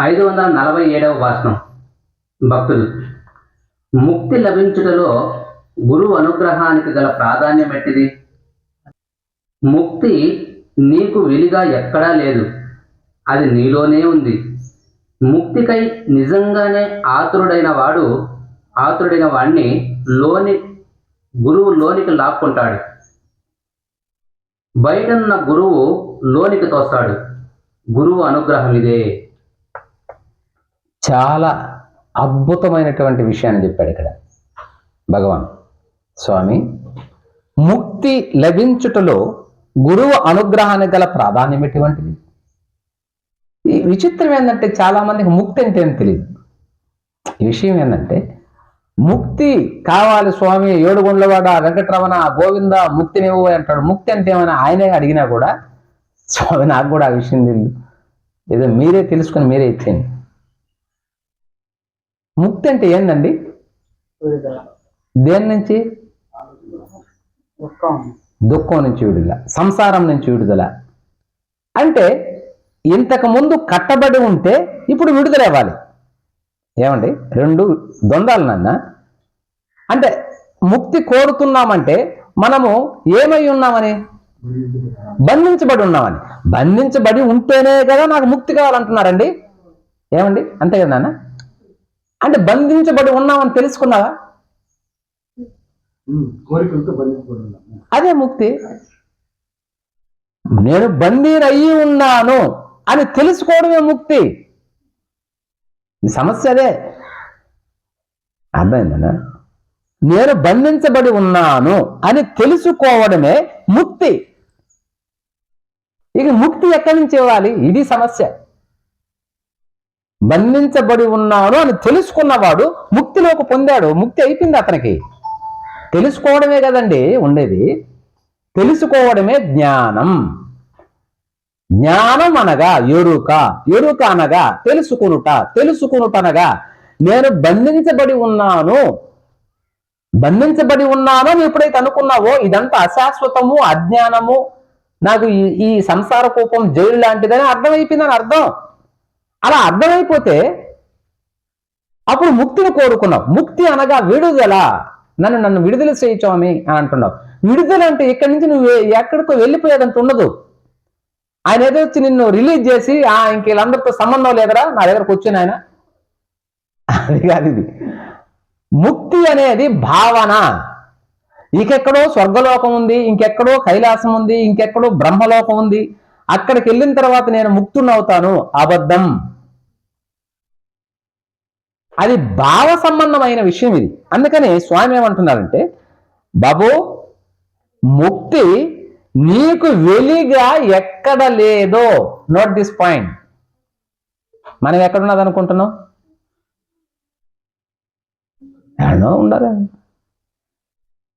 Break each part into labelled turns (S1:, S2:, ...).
S1: ఐదు వందల నలభై ఏడవ భాషణం. భక్తులు ముక్తి లభించుటలో గురువు అనుగ్రహానికి గల ప్రాధాన్యం ఎట్టిది? ముక్తి నీకు వెలిగా ఎక్కడా లేదు. అది నీలోనే ఉంది. ముక్తికై నిజంగానే ఆతురుడైన వాడు ఆతురుడైన వాడిని లోని గురువు లోనికి లాక్కుంటాడు. బయటన్న గురువు లోనికి తోస్తాడు. గురువు అనుగ్రహం ఇదే.
S2: చాలా అద్భుతమైనటువంటి విషయాన్ని చెప్పాడు ఇక్కడ భగవాన్ స్వామి. ముక్తి లభించుటలో గురువు అనుగ్రహానికి గల ప్రాధాన్యం ఎటువంటిది? ఈ విచిత్రం ఏంటంటే చాలా మందికి ముక్తి అంటే ఏం తెలియదు ఈ విషయం ఏంటంటే ముక్తి కావాలి స్వామి ఏడుగుండ్లవాడ వెంకటరమణ గోవింద ముక్తినివ్వు అంటాడు. ముక్తి అంటే ఏమైనా ఆయనే అడిగినా కూడా స్వామి నాకు కూడా ఆ విషయం తెలియదు ఏదో మీరే తెలుసుకొని మీరే ఇచ్చేయండి. ముక్తి అంటే ఏందండి? దేని నుంచి?
S3: దుఃఖం.
S2: నుంచి విడుదల. సంసారం నుంచి విడుదల. అంటే ఇంతకు ముందు కట్టబడి ఉంటే ఇప్పుడు విడుదల ఇవ్వాలి ఏమండి? రెండు ద్వంద్వాలు నాన్న. అంటే ముక్తి కోరుతున్నామంటే మనము ఏమై ఉన్నామని? బంధించబడి ఉన్నామని. బంధించబడి ఉంటేనే కదా నాకు ముక్తి కావాలంటున్నారండి. ఏమండి? అంతే కదా నాన్న? అంటే బంధించబడి ఉన్నామని తెలుసుకున్నావా? అదే ముక్తి. నేను బందీరయ్యి ఉన్నాను అని తెలుసుకోవడమే ముక్తి. ఈ సమస్య అదే. అర్థమైందనా నేను బంధించబడి ఉన్నాను అని తెలుసుకోవడమే ముక్తి. ఇక ముక్తి ఎక్కడి నుంచి ఇవ్వాలి? ఇది సమస్య. బంధించబడి ఉన్నాను అని తెలుసుకున్నవాడు ముక్తిలోకి పొందాడు. ముక్తి అయిపోయింది అతనికి. తెలుసుకోవడమే కదండి ఉండేది. తెలుసుకోవడమే జ్ఞానం. జ్ఞానం అనగా ఎరుక. ఎరుక అనగా తెలుసుకునుట. తెలుసుకునుట అనగా నేను బంధించబడి ఉన్నాను. బంధించబడి ఉన్నాను అని ఎప్పుడైతే అనుకున్నావో ఇదంతా అశాశ్వతము అజ్ఞానము నాకు ఈ ఈ సంసార కోపం జైలు లాంటిదని అర్థమైపోయిందని అర్థం. అలా అర్థమైపోతే అప్పుడు ముక్తిని కోరుకున్నావు. ముక్తి అనగా విడుదల. నన్ను నన్ను విడుదల చేయించామి అని అంటున్నావు. విడుదల అంటే ఇక్కడి నుంచి నువ్వు ఎక్కడికో వెళ్ళిపోయేదంత ఉండదు. ఆయన ఏదో వచ్చి నిన్ను రిలీజ్ చేసి ఆ ఇంక వీళ్ళందరితో సంబంధం లేదరా నా దగ్గరకు వచ్చిన ఆయన. అది కాదు ఇది. ముక్తి అనేది భావన. ఇంకెక్కడో స్వర్గలోకం ఉంది ఇంకెక్కడో కైలాసం ఉంది ఇంకెక్కడో బ్రహ్మలోకం ఉంది. అక్కడికి వెళ్ళిన తర్వాత నేను ముక్తున్నవుతాను అబద్ధం. అది భావ సంబంధమైన విషయం ఇది. అందుకని స్వామి ఏమంటున్నారంటే బాబు ముక్తి నీకు వెలిగా ఎక్కడ లేదో. నోట్ దిస్ పాయింట్ మనం ఎక్కడున్నది అనుకుంటున్నాం? ఎక్కడో ఉండాలి.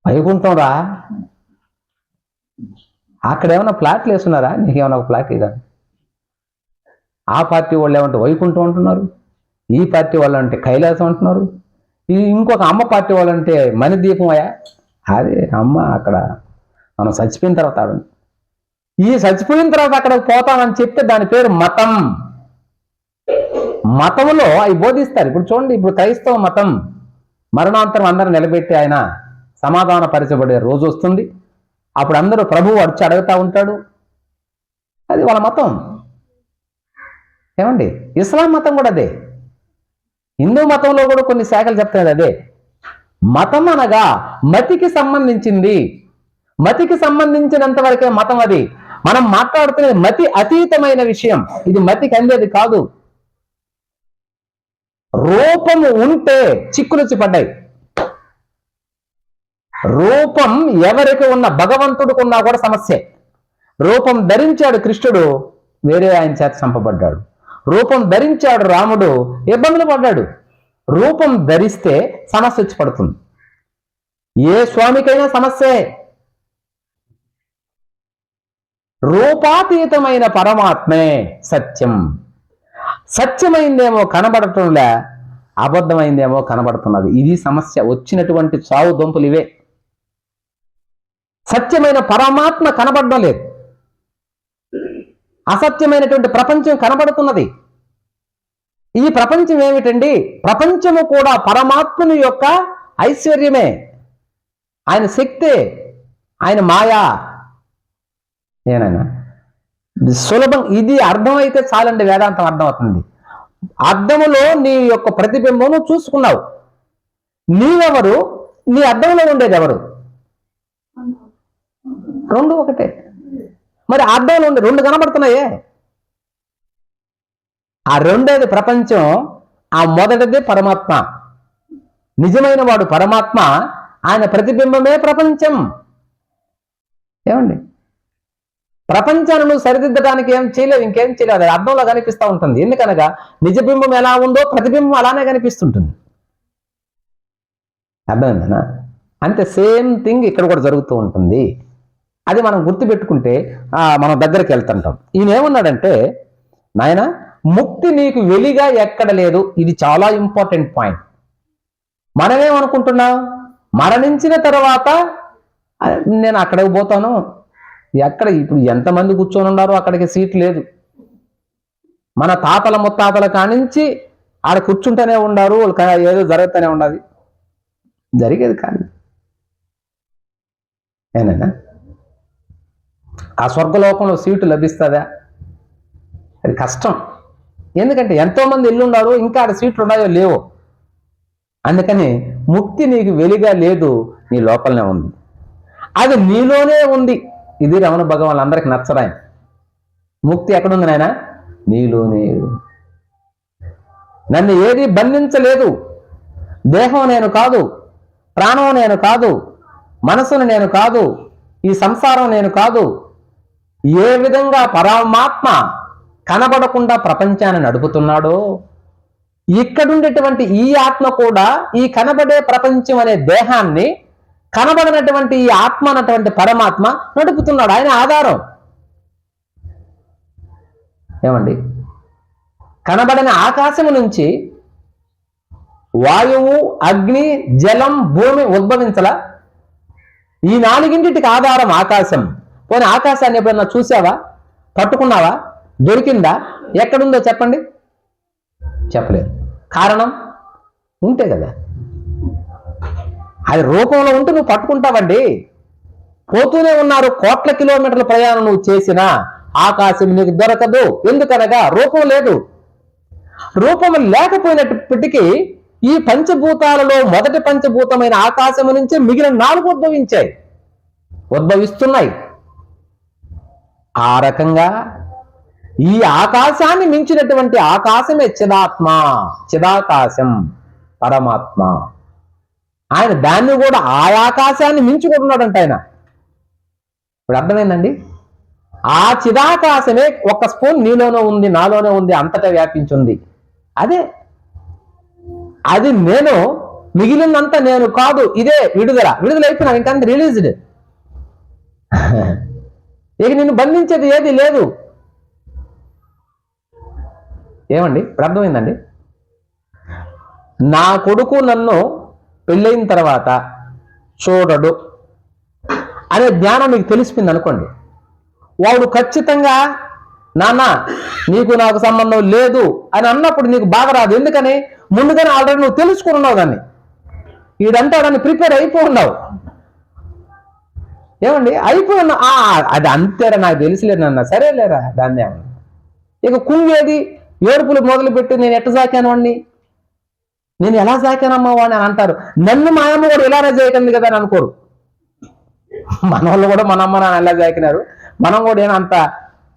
S2: వైకుంఠం రా. అక్కడ ఏమైనా ఫ్లాట్లు వేస్తున్నారా? నీకేమైనా ఒక ప్లాట్ ఇదా? ఆ పార్టీ వాళ్ళు ఏమంటే వైకుంఠం అంటున్నారు. ఈ పార్టీ వాళ్ళు అంటే కైలాసం అంటున్నారు. ఈ ఇంకొక అమ్మ పార్టీ వాళ్ళు అంటే మణిదీపం అయ్యా. అదే అమ్మ అక్కడ మనం చచ్చిపోయిన తర్వాత ఆడండి ఈ చచ్చిపోయిన తర్వాత అక్కడికి పోతామని చెప్తే దాని పేరు మతం. మతంలో అవి బోధిస్తారు. ఇప్పుడు చూడండి ఇప్పుడు క్రైస్తవ మతం మరణాంతరం అందరూ నిలబెట్టి ఆయన సమాధాన పరచబడే రోజు వస్తుంది. అప్పుడు అందరూ ప్రభువు వచ్చి అడుగుతా ఉంటాడు. అది వాళ్ళ మతం. ఏమండి? ఇస్లాం మతం కూడా అదే. హిందూ మతంలో కూడా కొన్ని శాఖలు చెప్తాయి అదే. మతం అనగా మతికి సంబంధించింది. మతికి సంబంధించినంత వరకే మతం అది. మనం మాట్లాడుతున్నది మతి అతీతమైన విషయం. ఇది మతికి అందేది కాదు. రూపము ఉంటే చిక్కులొచ్చి పడ్డాయి. రూపం ఎవరికి ఉన్న భగవంతుడికి ఉన్నా కూడా సమస్యే. రూపం ధరించాడు కృష్ణుడు వేరే ఆయన చేత చంపబడ్డాడు. రూపం ధరించాడు రాముడు ఇబ్బందులు పడ్డాడు. రూపం ధరిస్తే సమస్య వచ్చి పడుతుంది. ఏ స్వామికైనా సమస్యే. రూపాతీతమైన పరమాత్మే సత్యం. సత్యమైందేమో కనబడటంలే అబద్ధమైందేమో కనబడుతున్నది. ఇది సమస్య. వచ్చినటువంటి చావు దొంపులు ఇవే. సత్యమైన పరమాత్మ కనబడడం లేదు. అసత్యమైనటువంటి ప్రపంచం కనబడుతున్నది. ఈ ప్రపంచం ఏమిటండి? ప్రపంచము కూడా పరమాత్మను యొక్క ఐశ్వర్యమే. ఆయన శక్తే ఆయన మాయా. ఏనైనా? సులభం ఇది అర్థమైతే చాలండి వేదాంతం అర్థమవుతుంది. అర్థములో నీ యొక్క ప్రతిబింబం చూసుకున్నావు. నీవెవరు? నీ అర్థంలో ఉండేది ఎవరు రెండు ఒకటే. మరి అర్థంలో ఉంది. రెండు కనబడుతున్నాయే. ఆ రెండేది ప్రపంచం ఆ మొదటిది పరమాత్మ. నిజమైన వాడు పరమాత్మ ఆయన ప్రతిబింబమే ప్రపంచం. ఏమండి? ప్రపంచాన్ని నువ్వు సరిదిద్దడానికి ఏం చేయలేవు ఇంకేం చేయలేదు అది అర్థంలో కనిపిస్తూ ఉంటుంది. ఎందుకనగా నిజబింబం ఎలా ఉందో ప్రతిబింబం అలానే కనిపిస్తుంటుంది. అర్థమైందనా? అంతే సేమ్ థింగ్ ఇక్కడ కూడా జరుగుతూ ఉంటుంది. అది మనం గుర్తుపెట్టుకుంటే మనం దగ్గరికి వెళ్తుంటాం. ఈయన ఏమన్నాడంటే నాయన ముక్తి నీకు వెలిగా ఎక్కడ లేదు. ఇది చాలా ఇంపార్టెంట్ పాయింట్. మనమేమనుకుంటున్నాం? మరణించిన తర్వాత నేను అక్కడికి పోతాను. ఎక్కడ ఇప్పుడు ఎంతమంది కూర్చొని ఉన్నారో అక్కడికి సీట్ లేదు. మన తాతల ముత్తాతల కానించి ఆడ కూర్చుంటూనే ఉండారు వాళ్ళు ఏదో జరుగుతూనే ఉండదు జరిగేది కాదు. ఏనా ఆ స్వర్గలోకంలో సీటు లభిస్తుందా? అది కష్టం. ఎందుకంటే ఎంతోమంది ఇల్లు ఇంకా ఆడ సీట్లు ఉన్నాయో లేవో. అందుకని ముక్తి నీకు వెలిగా లేదు నీ లోపలనే ఉంది. అది నీలోనే ఉంది. ఇది రమణ భగవాన్ అందరికి నచ్చరాయన ముక్తి ఎక్కడుంది నాయన? నీలోనే నన్ను ఏది బంధించలేదు. దేహం నేను కాదు ప్రాణం నేను కాదు మనసును నేను కాదు ఈ సంసారం నేను కాదు ఏ విధంగా పరమాత్మ కనబడకుండా ప్రపంచాన్ని నడుపుతున్నాడో ఇక్కడుండేటువంటి ఈ ఆత్మ కూడా ఈ కనబడే ప్రపంచం అనే దేహాన్ని కనబడినటువంటి ఈ ఆత్మ అన్నటువంటి పరమాత్మ నడుపుతున్నాడు. ఆయన ఆధారం. ఏమండి? కనబడిన ఆకాశము నుంచి వాయువు అగ్ని జలం భూమి ఉద్భవించలా? ఈ నాలుగింటికి ఆధారం ఆకాశం. పోనీ ఆకాశాన్ని ఎప్పుడన్నా చూసావా? పట్టుకున్నావా? దొరికిందా? ఎక్కడుందో చెప్పండి. చెప్పలేదు. కారణం ఉంటే కదా. అది రూపంలో ఉంటే నువ్వు పట్టుకుంటావండి. పోతూనే ఉన్నారు కోట్ల కిలోమీటర్ల ప్రయాణం నువ్వు చేసినా. ఆకాశం నీకు దొరకదు. ఎందుకనగా రూపం లేదు. రూపం లేకపోయినప్పటికీ ఈ పంచభూతాలలో మొదటి పంచభూతమైన ఆకాశం నుంచి మిగిలిన నాలుగు ఉద్భవించాయి. ఉద్భవిస్తున్నాయి. ఆ రకంగా ఈ ఆకాశాన్ని మించినటువంటి ఆకాశమే చిదాత్మ చిదాకాశం పరమాత్మ. ఆయన దాన్ని కూడా ఆ ఆకాశాన్ని మించి కూడా ఉన్నాడంట ఆయన. ఇప్పుడు అర్థమైందండి? ఆ చిదాకాశమే ఒక స్పూన్ నీలోనే ఉంది నాలోనే ఉంది అంతటా వ్యాపించింది. అదే అది నేను మిగిలినంత నేను కాదు ఇదే విడుదల. విడుదల అయిపోయినా ఇంకంత రిలీజ్డ్ ఇక నిన్ను బంధించేది ఏది లేదు. ఏమండి? ఇప్పుడు అర్థమైందండి నా కొడుకు నన్ను పెళ్ళైన తర్వాత చూడడు అనే జ్ఞానం మీకు తెలిసిపోయింది అనుకోండి. వాడు ఖచ్చితంగా నాన్న నీకు నాకు సంబంధం లేదు అని అన్నప్పుడు నీకు బాగా రాదు. ఎందుకని? ముందుగానే ఆల్రెడీ నువ్వు తెలుసుకుని ఉన్నావు దాన్ని. ప్రిపేర్ అయిపో ఉన్నావు. ఏమండి? అయిపోయిన ఆ, అది అంతేరా నాకు తెలిసిలేదు నాన్న. సరేలేరా దాన్ని ఏమన్నా ఇక కుంగేది ఏడుపులు మొదలుపెట్టి నేను ఎట్ట సాకాను వాడిని నేను ఎలా సాకానమ్మా వాడిని అని అంటారు. నన్ను మా అమ్మ కూడా ఇలానే చేయకండి కదా అని అనుకోరు. మన వాళ్ళు కూడా మన అమ్మ నాన్న ఎలా సాకినారు? మనం కూడా ఏనా అంత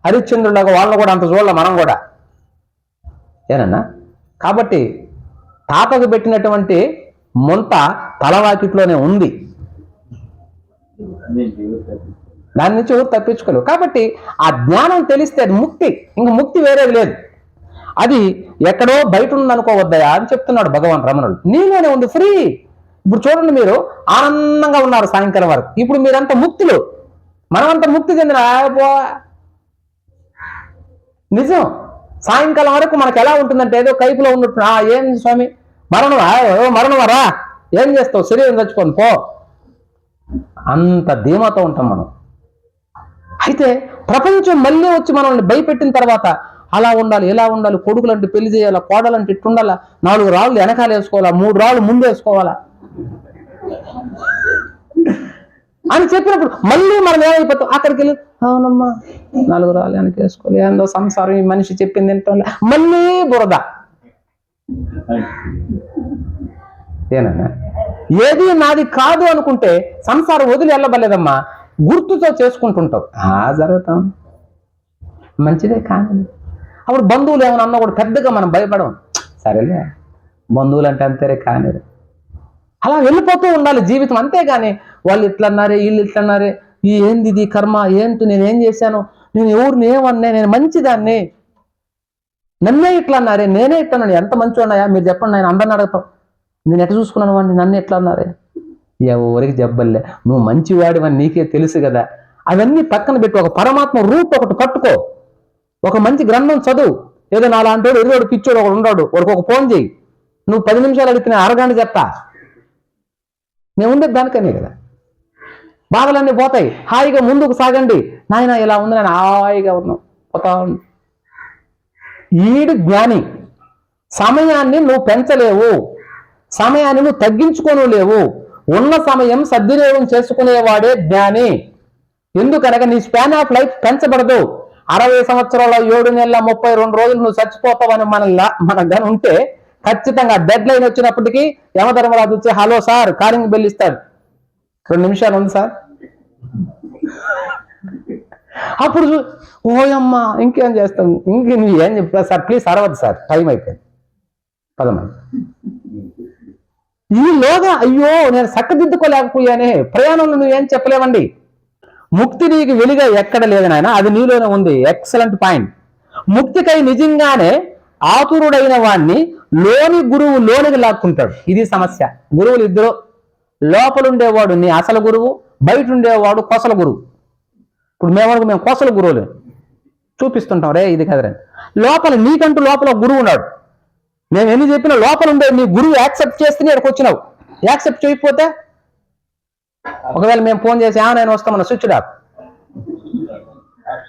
S2: హరిశ్చంద్రులాగా వాళ్ళని కూడా అంత చూడాలి మనం కూడా. ఏనన్నా? కాబట్టి తాతకు పెట్టినటువంటి ముంత తలవాకిట్లోనే ఉంది. దాని నుంచి ఎవరు తప్పించుకోలేవు కాబట్టి ఆ జ్ఞానం తెలిస్తే అది ముక్తి. ఇంక ముక్తి వేరేది లేదు. అది ఎక్కడో బయట ఉందనుకోవద్దయా అని చెప్తున్నాడు భగవాన్ రమణుడు. నీలోనే ఉంది ఫ్రీ ఇప్పుడు చూడండి మీరు ఆనందంగా ఉన్నారు సాయంకాలం వరకు. ఇప్పుడు మీరంతా ముక్తులు. మనమంతా ముక్తి చెందిన నిజం. సాయంకాలం వరకు మనకు ఎలా ఉంటుందంటే ఏదో కైపులో ఉన్నట్టు ఏం స్వామి? మరణమా? ఓ మరణమరా ఏం చేస్తావు? శరీరం చచ్చిపోను పో. అంత ధీమాతో ఉంటాం మనం. అయితే ప్రపంచం మళ్ళీ వచ్చి మనల్ని భయపెట్టిన తర్వాత అలా ఉండాలి ఇలా ఉండాలి కొడుకులు అంటే పెళ్ళి చేయాలా కోడలంటే ఇట్టుండాలా నాలుగు రాళ్ళు వెనకాల వేసుకోవాలా మూడు రాళ్ళు ముందు వేసుకోవాలా? అని చెప్పినప్పుడు మళ్ళీ మనం ఏమైపోతాం? అక్కడికి వెళ్ళి అవునమ్మా నాలుగు రాళ్ళు వెనక వేసుకోవాలి ఏందో సంసారం ఈ మనిషి చెప్పింది ఏంటో మళ్ళీ బురద. ఏనన్నా? ఏది నాది కాదు అనుకుంటే సంసారం వదిలి వెళ్ళబలేదమ్మా గుర్తుతో చేసుకుంటుంటావు. ఆ జరుగుతాం. మంచిదే కానీ. అప్పుడు బంధువులు ఏమైనా అన్నా కూడా పెద్దగా మనం భయపడం సరేలే. బంధువులు అంటే అంతేరే కానీ. అలా వెళ్ళిపోతూ ఉండాలి జీవితం. అంతేగాని వాళ్ళు ఇట్లా అన్నారే వీళ్ళు ఇట్లా అన్నారే ఈ ఏంది ఇది కర్మ ఏంటి నేను చేశాను నేను ఎవరిని ఏమన్నా నేను మంచిదాన్ని. నన్నే ఇట్లా అన్నారే నేనే ఇట్లా ఎంత మంచి ఉన్నాయా మీరు చెప్పండి నేను అందరిని అడుగుతాం. నేను ఎట్లా చూసుకున్నాను వాడిని? నన్ను ఎట్లా అన్నారే? ఎవరికి జబ్బల్లే నువ్వు మంచివాడివని నీకే తెలుసు కదా. అవన్నీ పక్కన పెట్టి ఒక పరమాత్మ రూట్ ఒకటి పట్టుకో. ఒక మంచి గ్రంథం చదువు. ఏదో నా లాంటి వాడు పిచ్చోడు ఒకడు ఉన్నాడు. వాడికి ఒక ఫోన్ చేయి. నువ్వు పది నిమిషాలు అడిగితే నేను అరగంట చెప్తా. నేను ఉండేది దానికనే కదా. బాధలన్నీ పోతాయి. హాయిగా ముందుకు సాగండి. నాయన ఇలా ఉంది నేను హాయిగా ఉన్నాం పోతా ఈడు జ్ఞాని. సమయాన్ని నువ్వు పెంచలేవు. సమయాన్ని నువ్వు తగ్గించుకోను లేవు. ఉన్న సమయం సద్వినియోగం చేసుకునేవాడే జ్ఞాని. ఎందుకనగా నీ స్పాన్ ఆఫ్ లైఫ్ పెంచబడదు. అరవై సంవత్సరాల ఏడు నెలల ముప్పై రెండు రోజులు నువ్వు చచ్చిపోతావని మన లా- మన గని ఉంటే ఖచ్చితంగా డెడ్ లైన్ వచ్చినప్పటికీ యమధర్మరాజు వచ్చి హలో సార్ కారింగ్ బెల్ ఇస్తాడు రెండు నిమిషాలు ఉంది సార్. అప్పుడు చూ- ఓయమ్మా ఇంకేం చేస్తాం? ఇంక నువ్వు ఏం చెప్తా సార్ ప్లీజ్ అరవద్దు సార్ టైం అయిపోయింది. పదమంది ఈలోగా అయ్యో నేను చక్కదిద్దుకోలేకపోయానే ప్రయాణంలో నువ్వేం చెప్పలేవండి? ముక్తి నీకు వెలిగా ఎక్కడ లేదు నాయన. అది నీలోనే ఉంది. ఎక్సలెంట్ పాయింట్ ముక్తికై నిజంగానే ఆతురుడైన వాణ్ణి లోని గురువు లోనికి లాక్కుంటాడు. ఇది సమస్య. గురువులు ఇద్దరు లోపలుండేవాడు నీ అసలు గురువు బయట ఉండేవాడు కొసల గురువు. ఇప్పుడు మేము మేము కొసల గురువులు. చూపిస్తుంటాం రే ఇది కదరే. లోపల నీకంటూ లోపల గురువు ఉన్నాడు. మేము ఎన్ని చెప్పినా లోపల ఉండే నీ గురువు యాక్సెప్ట్ చేస్తేనే ఇక్కడికి వచ్చినావు. యాక్సెప్ట్ చేయకపోతే ఒకవేళ మేము ఫోన్ చేసి ఆ నేను వస్తామన్న స్విచ్ ఆఫ్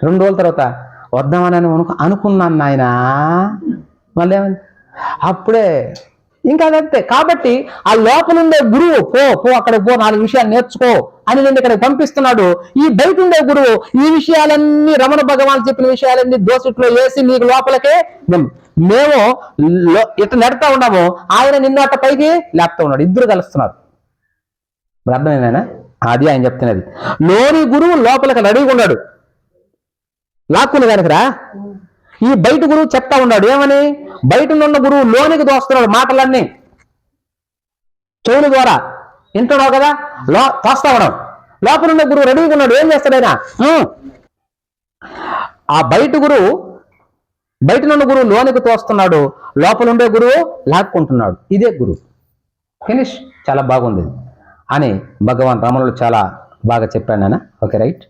S2: రెండు రోజుల తర్వాత వద్దామని అనుకు అనుకున్నాను నాయన. మళ్ళీ ఏమైంది? అప్పుడే ఇంకా అదంతే కాబట్టి ఆ లోపల ఉండే గురువు పో పో అక్కడ పో నాలుగు విషయాలు నేర్చుకో అని నేను ఇక్కడ పంపిస్తున్నాడు. ఈ బయట ఉండే గురువు ఈ విషయాలన్నీ రమణ భగవాన్ చెప్పిన విషయాలన్నీ దోసిట్లో వేసి నీకు లోపలకే మేము- లో- ఇట్లా నెడతా ఉన్నాము. ఆయన నిన్ను అట్ట పైకి లేపుతా ఉన్నాడు. ఇద్దరు కలుస్తున్నారు. మరి అది ఆయన చెప్తున్నది. లోని గురువు లోపలికి రెడీగా ఉన్నాడు. లాక్కుని దానికి రా. ఈ బయట గురువు చెప్తా ఉన్నాడు. ఏమని? బయట ఉన్న గురువు లోనికి దోస్తున్నాడు మాటలన్నీ. చెవుల ద్వారా. వింటున్నావు కదా? లో తోస్తా ఉన్నాం లోపల ఉన్న గురువు రెడీగా ఉన్నాడు. ఏం చేస్తాడైనా హ్మ్. ఆ బయట గురువు బయట ఉన్న గురువు లోనికి తోస్తున్నాడు లోపల ఉండే గురువు లాక్కుంటున్నాడు. ఇదే గురువు. ఫినిష్ చాలా బాగుంది. అని భగవాన్ రమణులు చాలా బాగా చెప్పాను నాన్న ఓకే రైట్